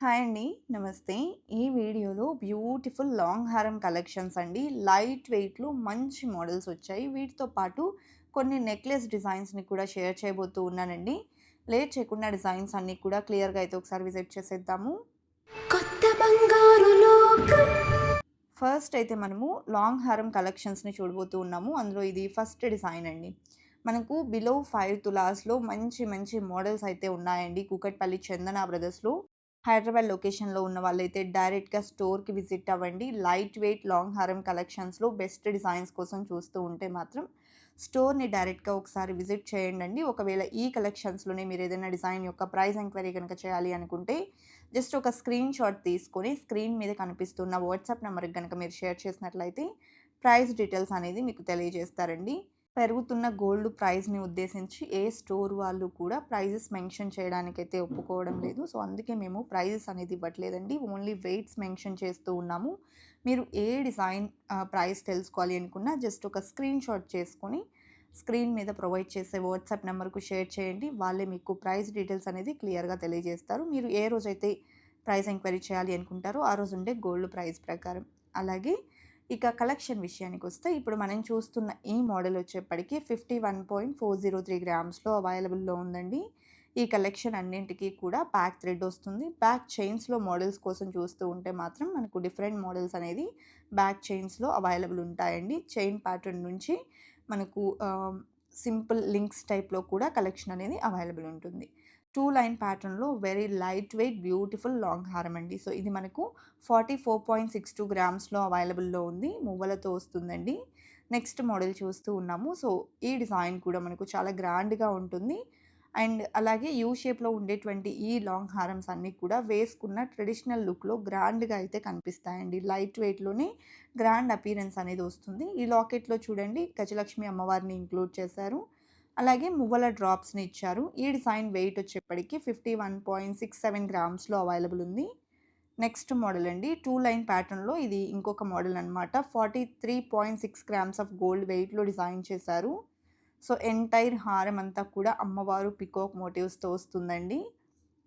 Hi అండి. నమస్తే. ఈ వీడియోలో బ్యూటిఫుల్ లాంగ్ హారం కలెక్షన్స్ అండి. లైట్ వెయిట్‌లో మంచి మోడల్స్ వచ్చాయి. వీటితో పాటు కొన్ని నెక్లెస్ డిజైన్స్‌ని కూడా షేర్ చేయబోతూ ఉన్నానండి. లేట్ చేయకుండా డిజైన్స్ అన్నీ కూడా క్లియర్‌గా అయితే ఒకసారి విజిట్ చేసేద్దాము. కొత్త బంగారు లోకం ఫస్ట్ అయితే మనము లాంగ్ హారం కలెక్షన్స్‌ని చూడబోతూ ఉన్నాము. అందులో ఇది ఫస్ట్ డిజైన్ అండి. మనకు బిలో 5 తులాస్‌లో మంచి మంచి మోడల్స్ అయితే ఉన్నాయండి. కూకట్పల్లి చందన బ్రదర్స్‌లో. హైదరాబాద్ లొకేషన్‌లో ఉన్న వాళ్ళైతే డైరెక్ట్‌గా స్టోర్‌కి విజిట్ అవ్వండి. లైట్ వెయిట్ లాంగ్ హారం కలెక్షన్స్‌లో బెస్ట్ డిజైన్స్ కోసం చూస్తూ ఉంటే మాత్రం స్టోర్‌ని డైరెక్ట్‌గా ఒకసారి విజిట్ చేయండండి. ఒకవేళ ఈ కలెక్షన్స్‌లోనే మీరు ఏదైనా డిజైన్ యొక్క ప్రైస్ ఎంక్వైరీ కనుక చేయాలి అనుకుంటే జస్ట్ ఒక స్క్రీన్ షాట్ తీసుకొని స్క్రీన్ మీద కనిపిస్తున్న వాట్సాప్ నెంబర్‌కి కనుక మీరు షేర్ చేసినట్లయితే ప్రైస్ డీటెయిల్స్ అనేది మీకు తెలియజేస్తారండి. పెరుగుతున్న గోల్డ్ ప్రైస్‌ని ఉద్దేశించి ఏ స్టోర్ వాళ్ళు కూడా ప్రైజెస్ మెన్షన్ చేయడానికైతే ఒప్పుకోవడం లేదు. సో, అందుకే మేము ప్రైజెస్ అనేది ఇవ్వట్లేదండి. ఓన్లీ వెయిట్స్ మెన్షన్ చేస్తూ ఉన్నాము. మీరు ఏ డిజైన్ ప్రైస్ తెలుసుకోవాలి అనుకున్నా జస్ట్ ఒక స్క్రీన్ షాట్ చేసుకొని స్క్రీన్ మీద ప్రొవైడ్ చేసే వాట్సాప్ నెంబర్‌కు షేర్ చేయండి. వాళ్ళే మీకు ప్రైస్ డీటెయిల్స్ అనేది క్లియర్‌గా తెలియజేస్తారు. మీరు ఏ రోజైతే ప్రైస్ ఎంక్వైరీ చేయాలి అనుకుంటారో ఆ రోజు ఉండే గోల్డ్ ప్రైస్ ప్రకారం. అలాగే ఇక కలెక్షన్ విషయానికి వస్తే ఇప్పుడు మనం చూస్తున్న ఈ మోడల్ వచ్చేప్పటికి 51.403 గ్రామ్స్‌లో అవైలబుల్‌లో ఉందండి. ఈ కలెక్షన్ అన్నింటికి కూడా బ్యాక్ థ్రెడ్ వస్తుంది. బ్యాక్ చైన్స్‌లో మోడల్స్ కోసం చూస్తూ ఉంటే మాత్రం మనకు డిఫరెంట్ మోడల్స్ అనేది బ్యాక్ చైన్స్‌లో అవైలబుల్ ఉంటాయండి. చైన్ ప్యాటర్న్ నుంచి మనకు సింపుల్ లింక్స్ టైప్‌లో కూడా కలెక్షన్ అనేది అవైలబుల్ ఉంటుంది. టూ లైన్ ప్యాటర్న్‌లో very light weight beautiful long హారం అండి. సో, ఇది మనకు 44.62 గ్రామ్స్‌లో అవైలబుల్‌లో ఉంది. మువ్వలతో వస్తుందండి. నెక్స్ట్ మోడల్ చూస్తూ ఉన్నాము. సో, ఈ డిజైన్ కూడా మనకు చాలా గ్రాండ్‌గా ఉంటుంది. అండ్ అలాగే యూ షేప్‌లో ఉండేటువంటి ఈ లాంగ్ హారమ్స్ అన్నీ కూడా వేసుకున్న ట్రెడిషనల్ లుక్‌లో గ్రాండ్‌గా అయితే కనిపిస్తాయండి. లైట్ వెయిట్‌లోనే గ్రాండ్ అపీరెన్స్ అనేది వస్తుంది. ఈ లాకెట్‌లో చూడండి గజలక్ష్మి అమ్మవారిని ఇంక్లూడ్ చేశారు. అలాగే మువ్వల డ్రాప్స్‌ని ఇచ్చారు. ఈ డిజైన్ వెయిట్ వచ్చేప్పటికి 51.67 గ్రామ్స్‌లో అవైలబుల్ ఉంది. నెక్స్ట్ మోడల్ అండి. టూ లైన్ ప్యాటర్న్‌లో ఇది ఇంకొక మోడల్ అనమాట forty three point six grams of gold వెయిట్‌లో డిజైన్ చేశారు. సో, ఎంటైర్ హారం అంతా కూడా అమ్మవారు పికాక్ మోటివ్స్‌తో వస్తుందండి.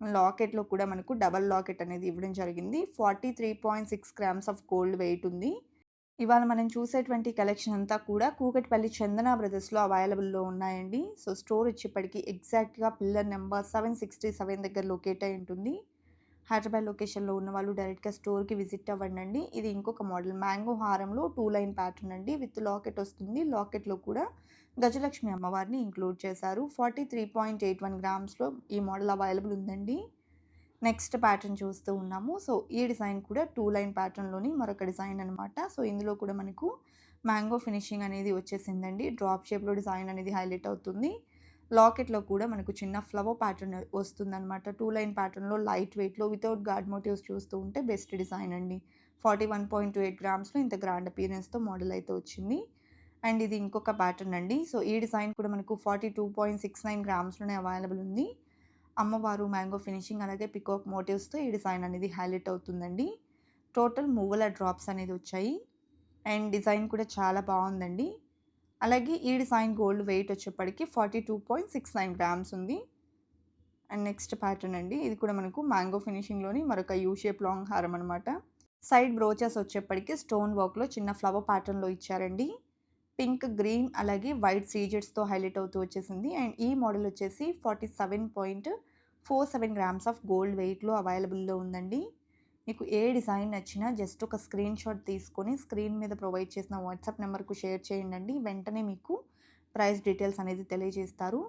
లాకెట్‌లో కూడా మనకు డబల్ లాకెట్ అనేది ఇవ్వడం జరిగింది. 43.6 గ్రామ్స్ ఆఫ్ గోల్డ్ వెయిట్ ఉంది. ఇవాళ మనం చూసేటువంటి కలెక్షన్ అంతా కూడా కూకట్పల్లి చందన బ్రదర్స్‌లో అవైలబుల్‌లో ఉన్నాయండి. సో, స్టోర్ వచ్చేప్పటికి ఎగ్జాక్ట్‌గా pillar number seven sixty seven దగ్గర లొకేట్ అయి ఉంటుంది. హైదరాబాద్ లొకేషన్‌లో ఉన్నవాళ్ళు డైరెక్ట్‌గా స్టోర్‌కి విజిట్ అవ్వండి ఇది ఇంకొక మోడల్ మ్యాంగో హారంలో టూ లైన్ ప్యాటర్న్ అండి. విత్ లాకెట్ వస్తుంది. లాకెట్‌లో కూడా గజలక్ష్మి అమ్మవారిని ఇంక్లూడ్ చేశారు. 43.81 గ్రామ్స్‌లో ఈ మోడల్ అవైలబుల్ ఉందండి. నెక్స్ట్ ప్యాటర్న్ చూస్తూ ఉన్నాము. సో, ఈ డిజైన్ కూడా టూ లైన్ ప్యాటర్న్‌లోని మరొక డిజైన్ అనమాట. సో, ఇందులో కూడా మనకు మ్యాంగో ఫినిషింగ్ అనేది వచ్చేసిందండి. డ్రాప్ షేప్‌లో డిజైన్ అనేది హైలైట్ అవుతుంది. లాకెట్‌లో కూడా మనకు చిన్న ఫ్లవర్ ప్యాటర్న్ వస్తుందనమాట. టూ లైన్ ప్యాటర్న్‌లో లైట్ వెయిట్‌లో వితౌట్ గాడ్ మోటివ్స్ చూస్తూ ఉంటే బెస్ట్ డిజైన్ అండి. 41.28 గ్రామ్స్‌లో ఇంత గ్రాండ్ అపీరెన్స్తో మోడల్ అయితే వచ్చింది. అండ్ ఇది ఇంకొక ప్యాటర్న్ అండి. సో, ఈ డిజైన్ కూడా మనకు 42.69 గ్రామ్స్‌లోనే అవైలబుల్ ఉంది. అమ్మవారు మ్యాంగో ఫినిషింగ్ అలాగే పికాక్ మోటివ్స్‌తో ఈ డిజైన్ అనేది హైలైట్ అవుతుందండి. టోటల్ మువ్వల డ్రాప్స్ అనేది వచ్చాయి. అండ్ డిజైన్ కూడా చాలా బాగుందండి అలాగే ఈ డిజైన్ గోల్డ్ వెయిట్ వచ్చేప్పటికి 42.69 గ్రామ్స్ ఉంది. అండ్ నెక్స్ట్ ప్యాటర్న్ అండి. ఇది కూడా మనకు మ్యాంగో ఫినిషింగ్‌లోని మరొక యూ షేప్ లాంగ్ హారం అనమాట. సైడ్ బ్రోచెస్ వచ్చేప్పటికి స్టోన్ వర్క్‌లో చిన్న ఫ్లవర్ ప్యాటర్న్‌లో ఇచ్చారండి. పింక్, గ్రీన్ అలాగే వైట్ సీజెట్స్‌తో హైలైట్ అవుతూ వచ్చేసింది. అండ్ ఈ మోడల్ వచ్చేసి 47.47 గ్రామ్స్ ఆఫ్ గోల్డ్ వెయిట్‌లో అవైలబుల్‌లో ఉందండి. మీకు ఏ డిజైన్ నచ్చినా జస్ట్ ఒక స్క్రీన్ షాట్ తీసుకొని స్క్రీన్ మీద ప్రొవైడ్ చేసిన వాట్సాప్ నెంబర్‌కు షేర్ చేయండి వెంటనే మీకు ప్రైస్ డీటెయిల్స్ అనేది తెలియజేస్తారు.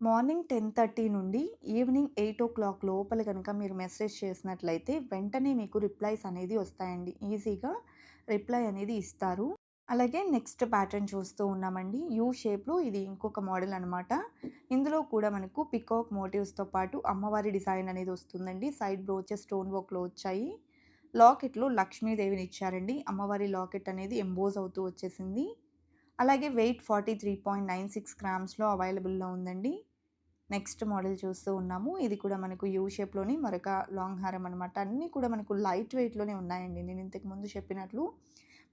మార్నింగ్ 10:30 నుండి ఈవినింగ్ 8:00 లోపల కనుక మీరు మెసేజ్ చేసినట్లయితే వెంటనే మీకు రిప్లైస్ అనేది వస్తాయండి. ఈజీగా రిప్లై అనేది ఇస్తారు. అలాగే నెక్స్ట్ ప్యాటర్న్ చూస్తూ ఉన్నామండి. యూ షేప్‌లో ఇది ఇంకొక మోడల్ అనమాట. ఇందులో కూడా మనకు పికాక్ మోటివ్స్‌తో పాటు అమ్మవారి డిజైన్ అనేది వస్తుందండి. సైడ్ బ్రోచెస్ స్టోన్ వర్క్‌లో వచ్చాయి. లాకెట్‌లో లక్ష్మీదేవిని ఇచ్చారండి. అమ్మవారి లాకెట్ అనేది ఎంబోజ్ అవుతూ వచ్చేసింది. అలాగే వెయిట్ 43.96 గ్రామ్స్‌లో అవైలబుల్‌లో ఉందండి. నెక్స్ట్ మోడల్ చూస్తూ ఉన్నాము. ఇది కూడా మనకు యూ షేప్‌లోని మరొక లాంగ్ హారం అనమాట. అన్నీ కూడా మనకు లైట్ వెయిట్‌లోనే ఉన్నాయండి. నేను ఇంతకు ముందు చెప్పినట్లు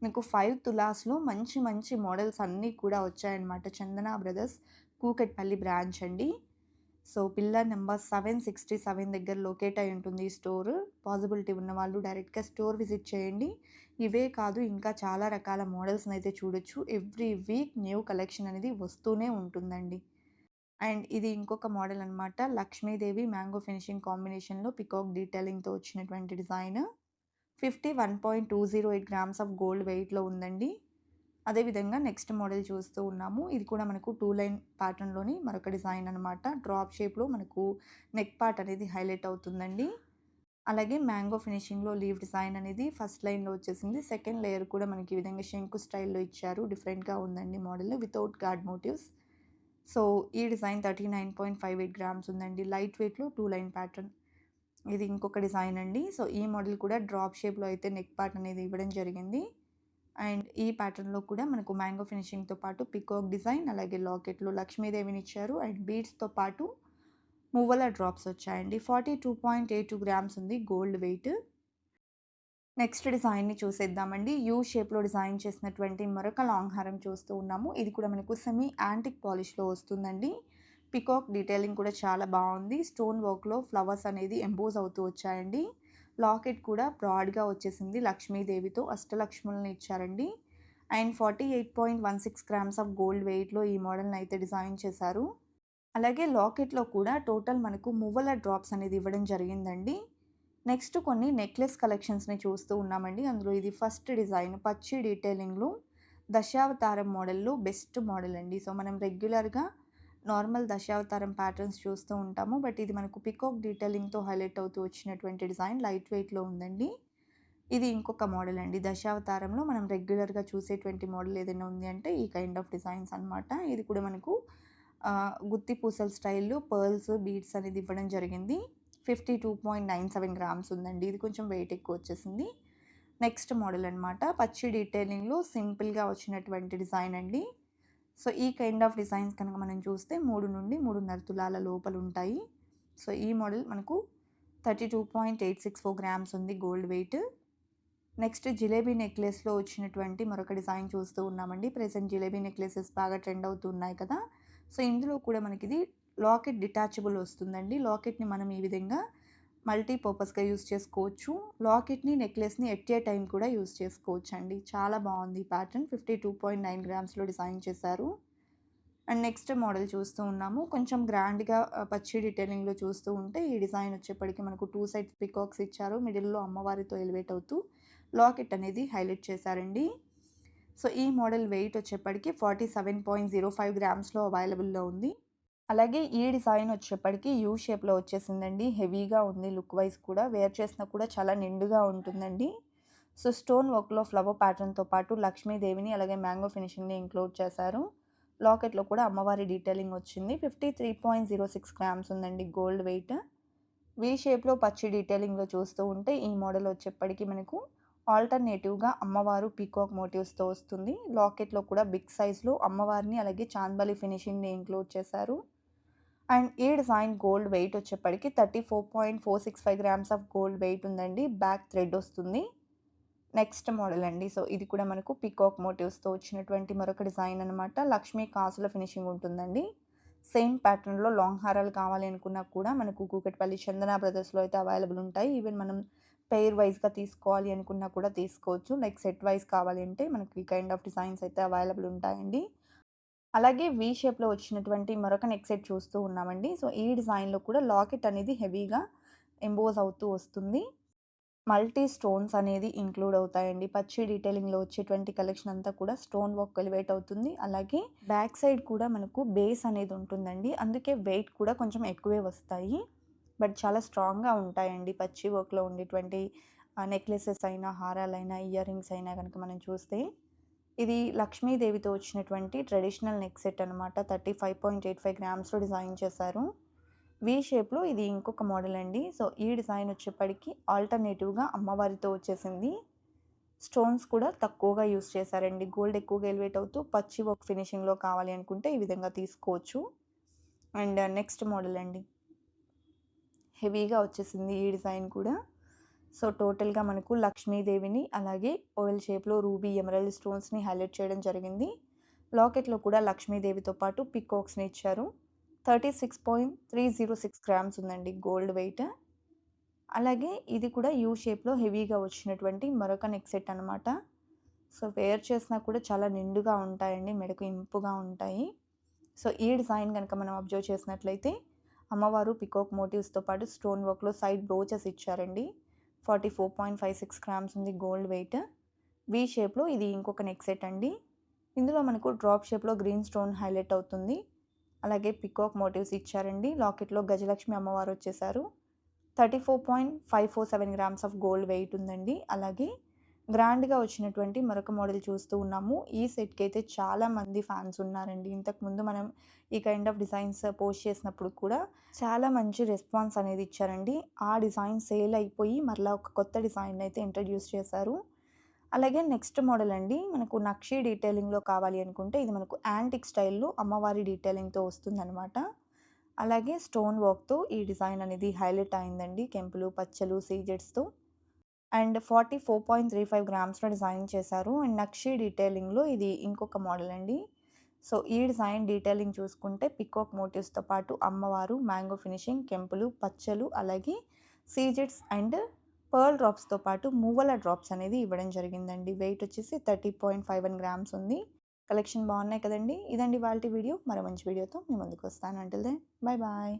మీకు ఫైవ్ తులాస్‌లో మంచి మంచి మోడల్స్ అన్నీ కూడా వచ్చాయన్నమాట. చందన బ్రదర్స్ కూకట్పల్లి బ్రాంచ్ అండి. సో పిల్లర్ నెంబర్ 767 దగ్గర లొకేట్ అయి ఉంటుంది ఈ స్టోర్. ఉన్న ఉన్నవాళ్ళు డైరెక్ట్‌గా స్టోర్ విజిట్ చేయండి. ఇవే కాదు ఇంకా చాలా రకాల మోడల్స్‌నైతే చూడొచ్చు. ఎవ్రీ వీక్ న్యూ కలెక్షన్ అనేది వస్తూనే ఉంటుందండి. అండ్ ఇది ఇంకొక మోడల్ అనమాట. లక్ష్మీదేవి మ్యాంగో ఫినిషింగ్ కాంబినేషన్‌లో పికాక్ డీటెయిలింగ్‌తో వచ్చినటువంటి డిజైన్. 51.208 గ్రామ్స్ ఆఫ్ గోల్డ్ వెయిట్‌లో ఉందండి. అదేవిధంగా నెక్స్ట్ మోడల్ చూస్తూ ఉన్నాము. ఇది కూడా మనకు టూ లైన్ ప్యాటర్న్‌లోని మరొక డిజైన్ అనమాట. డ్రాప్ షేప్‌లో మనకు నెక్ పార్ట్ అనేది హైలైట్ అవుతుందండి. అలాగే మ్యాంగో ఫినిషింగ్‌లో లీవ్ డిజైన్ అనేది ఫస్ట్ లైన్‌లో వచ్చేసింది. సెకండ్ లేయర్ కూడా మనకి ఈ విధంగా శంకు స్టైల్‌లో ఇచ్చారు. డిఫరెంట్‌గా ఉందండి model without guard motives. So, ఈ డిజైన్ 39.58 గ్రామ్స్ ఉందండి. లైట్ వెయిట్‌లో టూ లైన్ ప్యాటర్న్. ఇది ఇంకొక డిజైన్ అండి. సో, ఈ మోడల్ కూడా డ్రాప్ షేప్‌లో అయితే నెక్ పార్ట్ అనేది ఇవ్వడం జరిగింది. అండ్ ఈ ప్యాటర్న్‌లో కూడా మనకు మ్యాంగో ఫినిషింగ్‌తో పాటు పికాక్ డిజైన్ అలాగే లాకెట్లు లక్ష్మీదేవిని ఇచ్చారు. అండ్ బీడ్స్‌తో పాటు మువ్వల డ్రాప్స్ వచ్చాయండి. 42.82 గ్రామ్స్ ఉంది గోల్డ్ వెయిట్. నెక్స్ట్ డిజైన్‌ని చూసేద్దామండి. యూ షేప్‌లో డిజైన్ చేసినటువంటి మరొక లాంగ్ హారం చూస్తూ ఉన్నాము. ఇది కూడా మనకు సెమీ యాంటిక్ పాలిష్‌లో వస్తుందండి. పికాక్ డీటెయిలింగ్ కూడా చాలా బాగుంది స్టోన్ వర్క్‌లో ఫ్లవర్స్ అనేది ఎంబోజ్ అవుతూ వచ్చాయండి. లాకెట్ కూడా బ్రాడ్‌గా వచ్చేసింది. లక్ష్మీదేవితో అష్టలక్ష్ములను ఇచ్చారండి. అండ్ 48.16 గ్రామ్స్ ఆఫ్ గోల్డ్ వెయిట్‌లో ఈ మోడల్‌ని అయితే డిజైన్ చేశారు. అలాగే లాకెట్‌లో కూడా టోటల్ మనకు మువ్వల డ్రాప్స్ అనేది ఇవ్వడం జరిగిందండి. నెక్స్ట్ కొన్ని నెక్లెస్ కలెక్షన్స్‌ని చూస్తూ ఉన్నామండి. అందులో ఇది ఫస్ట్ డిజైన్ పచ్చి డీటెయిలింగ్‌లో దశావతారం మోడల్‌లో బెస్ట్ మోడల్ అండి. సో, మనం రెగ్యులర్‌గా నార్మల్ దశావతారం ప్యాటర్న్స్ చూస్తూ ఉంటాము. బట్ ఇది మనకు పికాక్ డీటెయిలింగ్‌తో హైలైట్ అవుతూ వచ్చినటువంటి డిజైన్ లైట్ వెయిట్‌లో ఉందండి. ఇది ఇంకొక మోడల్ అండి. దశావతారంలో మనం రెగ్యులర్‌గా చూసేటువంటి మోడల్ ఏదైనా ఉంది అంటే ఈ కైండ్ ఆఫ్ డిజైన్స్ అనమాట. ఇది కూడా మనకు గుత్తి పూసల స్టైల్‌లో పర్ల్స్, బీడ్స్ అనేది ఇవ్వడం జరిగింది. 52.97 గ్రామ్స్ ఉందండి. ఇది కొంచెం వెయిట్ ఎక్కువ వచ్చేసింది. నెక్స్ట్ మోడల్ అనమాట. పచ్చి డీటెయిలింగ్‌లో సింపుల్‌గా వచ్చినటువంటి డిజైన్ అండి. సో, ఈ కైండ్ ఆఫ్ డిజైన్స్ కనుక మనం చూస్తే మూడు నుండి 3.5 తులాల లోపల ఉంటాయి. సో, ఈ మోడల్ మనకు 32.864 గ్రామ్స్ ఉంది గోల్డ్ వెయిట్. నెక్స్ట్ జిలేబీ నెక్లెస్‌లో వచ్చినటువంటి మరొక డిజైన్ చూస్తూ ఉన్నామండి. ప్రజెంట్ జిలేబీ నెక్లెసెస్ బాగా ట్రెండ్ అవుతున్నాయి కదా! సో, ఇందులో కూడా మనకి ఇది లాకెట్ డిటాచబుల్ వస్తుందండి. లాకెట్‌ని మనం ఈ విధంగా మల్టీ పర్పస్‌గా యూజ్ చేసుకోవచ్చు. లాకెట్‌ని, నెక్లెస్‌ని ఎట్ ఏ టైం కూడా యూజ్ చేసుకోవచ్చండి. చాలా బాగుంది pattern fifty two point nine గ్రామ్స్‌లో design చేశారు. అండ్ నెక్స్ట్ మోడల్ చూస్తూ ఉన్నాము. కొంచెం గ్రాండ్‌గా పచ్చి డీటెయిలింగ్‌లో చూస్తూ ఉంటే ఈ డిజైన్ వచ్చేప్పటికి మనకు టూ సైడ్స్ పికాక్స్ ఇచ్చారు. మిడిల్‌లో అమ్మవారితో ఎలివేట్ అవుతూ లాకెట్ అనేది హైలైట్ చేశారండి. సో, ఈ మోడల్ వెయిట్ వచ్చేప్పటికి 47.05 గ్రామ్స్‌లో అవైలబుల్‌లో ఉంది. అలాగే ఈ డిజైన్ వచ్చేప్పటికి యూ షేప్‌లో వచ్చేసిందండి. హెవీగా ఉంది లుక్ వైస్ కూడా. వేర్ చేసినా కూడా చాలా నిండుగా ఉంటుందండి. సో, స్టోన్ వర్క్‌లో ఫ్లవర్ ప్యాటర్న్‌తో పాటు లక్ష్మీదేవిని అలాగే మ్యాంగో ఫినిషింగ్‌ని ఇంక్లూడ్ చేశారు. లాకెట్‌లో కూడా అమ్మవారి డీటెయిలింగ్ వచ్చింది. 53.06 గ్రామ్స్ ఉందండి గోల్డ్ వెయిట్. వీ షేప్‌లో పచ్చి డీటెయిలింగ్‌లో చూస్తూ ఉంటే ఈ మోడల్ వచ్చేప్పటికి మనకు ఆల్టర్‌నేటివ్‌గా అమ్మవారు పీకాక్ మోటివ్స్‌తో వస్తుంది. లాకెట్‌లో కూడా బిగ్ సైజ్‌లో అమ్మవారిని అలాగే చాందబలి ఫినిషింగ్‌ని ఇంక్లూడ్ చేశారు. అండ్ ఈ డిజైన్ గోల్డ్ వెయిట్ వచ్చేప్పటికి 34.465 గ్రామ్స్ ఆఫ్ గోల్డ్ వెయిట్ ఉందండి. బ్యాక్ థ్రెడ్ వస్తుంది. నెక్స్ట్ మోడల్ అండి. సో, ఇది కూడా మనకు పీకాక్ మోటివ్స్‌తో వచ్చినటువంటి మరొక డిజైన్ అనమాట. లక్ష్మీ కాసుల ఫినిషింగ్ ఉంటుందండి. సేమ్ ప్యాటర్న్‌లో లాంగ్ హారాలు కావాలి అనుకున్నా కూడా మనకు కూకట్పల్లి చందన బ్రదర్స్‌లో అయితే అవైలబుల్ ఉంటాయి. ఈవెన్ మనం పెయిర్ వైజ్గా తీసుకోవాలి అనుకున్నా కూడా తీసుకోవచ్చు. లైక్ సెట్ వైస్ కావాలి అంటే మనకు ఈ కైండ్ ఆఫ్ డిజైన్స్ అయితే అవైలబుల్ ఉంటాయండి. అలాగే వి షేప్‌లో వచ్చినటువంటి మరొక నెక్ సెట్ చూస్తూ ఉన్నామండి. సో, ఈ డిజైన్‌లో కూడా లాకెట్ అనేది హెవీగా ఎంబోజ్ అవుతూ వస్తుంది. మల్టీ స్టోన్స్ అనేది ఇంక్లూడ్ అవుతాయండి. పచ్చి డీటెయిలింగ్‌లో వచ్చేటువంటి కలెక్షన్ అంతా కూడా స్టోన్ వర్క్ ఎలివేట్ అవుతుంది. అలాగే బ్యాక్ సైడ్ కూడా మనకు బేస్ అనేది ఉంటుందండి. అందుకే వెయిట్ కూడా కొంచెం ఎక్కువే వస్తాయి. బట్ చాలా స్ట్రాంగ్‌గా ఉంటాయండి. పచ్చి వర్క్‌లో ఉండేటువంటి నెక్లెసెస్ అయినా, హారాలైనా, ఇయర్ రింగ్స్ అయినా కనుక మనం చూస్తే ఇది లక్ష్మీదేవితో వచ్చినటువంటి ట్రెడిషనల్ నెక్ సెట్ అనమాట. 35.85 గ్రామ్స్‌లో డిజైన్ చేశారు. వి షేప్‌లో ఇది ఇంకొక మోడల్ అండి. సో, ఈ డిజైన్ వచ్చేప్పటికి ఆల్టర్‌నేటివ్‌గా అమ్మవారితో వచ్చేసింది. స్టోన్స్ కూడా తక్కువగా యూజ్ చేశారండి. గోల్డ్ ఎక్కువగా ఎలివేట్ అవుతూ పచ్చి వర్క్ ఫినిషింగ్‌లో కావాలి అనుకుంటే ఈ విధంగా తీసుకోవచ్చు. అండ్ నెక్స్ట్ మోడల్ అండి. హెవీగా వచ్చేసింది ఈ డిజైన్ కూడా. సో, టోటల్‌గా మనకు లక్ష్మీదేవిని అలాగే ఓవెల్ షేప్‌లో రూబీ, ఎమరల్ స్టోన్స్‌ని హైలైట్ చేయడం జరిగింది. లాకెట్‌లో కూడా లక్ష్మీదేవితో పాటు పికాక్స్ని ఇచ్చారు. Thirty six point three zero six grams ఉందండి గోల్డ్ వెయిట్ అలాగే ఇది కూడా యూ షేప్లో హెవీగా వచ్చినటువంటి మరొక నెక్ సెట్ అనమాట సో వేర్ చేసినా కూడా చాలా నిండుగా ఉంటాయండి మెడకు ఇంపుగా ఉంటాయి సో ఈ డిజైన్ కనుక మనం అబ్జర్వ్ చేసినట్లయితే అమ్మవారు పికాక్ మోటివ్స్తో పాటు స్టోన్ వర్క్లో సైడ్ బ్రోచెస్ ఇచ్చారండి forty four point five six grams ఉంది గోల్డ్ వెయిట్. వి షేప్లో ఇది ఇంకొక నెక్ సెట్ అండి. ఇందులో మనకు డ్రాప్ షేప్లో గ్రీన్ స్టోన్ హైలైట్ అవుతుంది. అలాగే పికాక్ మోటివ్స్ ఇచ్చారండి. లాకెట్లో గజలక్ష్మి అమ్మవారు వచ్చేసారు. Thirty four point five four seven grams of gold weight ఉందండి. అలాగే గ్రాండ్గా వచ్చినటువంటి మరొక మోడల్ చూస్తూ ఉన్నాము. ఈ సెట్కి అయితే చాలామంది ఫ్యాన్స్ ఉన్నారండి. ఇంతకుముందు మనం ఈ కైండ్ ఆఫ్ డిజైన్స్ పోస్ట్ చేసినప్పుడు కూడా చాలా మంచి రెస్పాన్స్ అనేది ఇచ్చారండి. ఆ డిజైన్ సేల్ అయిపోయి మరలా ఒక కొత్త డిజైన్ అయితే ఇంట్రడ్యూస్ చేశారు. అలాగే నెక్స్ట్ మోడల్ అండి మనకు నక్షి డీటెయిలింగ్లో కావాలి అనుకుంటే ఇది మనకు యాంటిక్ స్టైల్లో అమ్మవారి డీటెయిలింగ్తో వస్తుందన్నమాట. అలాగే స్టోన్ వర్క్తో ఈ డిజైన్ అనేది హైలైట్ అయిందండి. కెంపులు పచ్చలు సీజెట్స్తో. And forty four point three five గ్రామ్స్లో design చేశారు. అండ్ నక్షి డీటెయిలింగ్లో ఇది ఇంకొక మోడల్ అండి. సో ఈ డిజైన్ డీటెయిలింగ్ చూసుకుంటే పికాక్ మోటివ్స్తో పాటు అమ్మవారు మ్యాంగో ఫినిషింగ్ కెంపులు పచ్చలు అలాగే సీజెట్స్ అండ్ పర్ల్ డ్రాప్స్తో పాటు మూవల డ్రాప్స్ అనేది ఇవ్వడం జరిగిందండి. వెయిట్ వచ్చేసి thirty point five one grams ఉంది. కలెక్షన్ బాగున్నాయి కదండి. ఇదండి వాళ్ళ వీడియో. మరో మంచి వీడియోతో మీ ముందుకు వస్తాను. అంటే బాయ్ బాయ్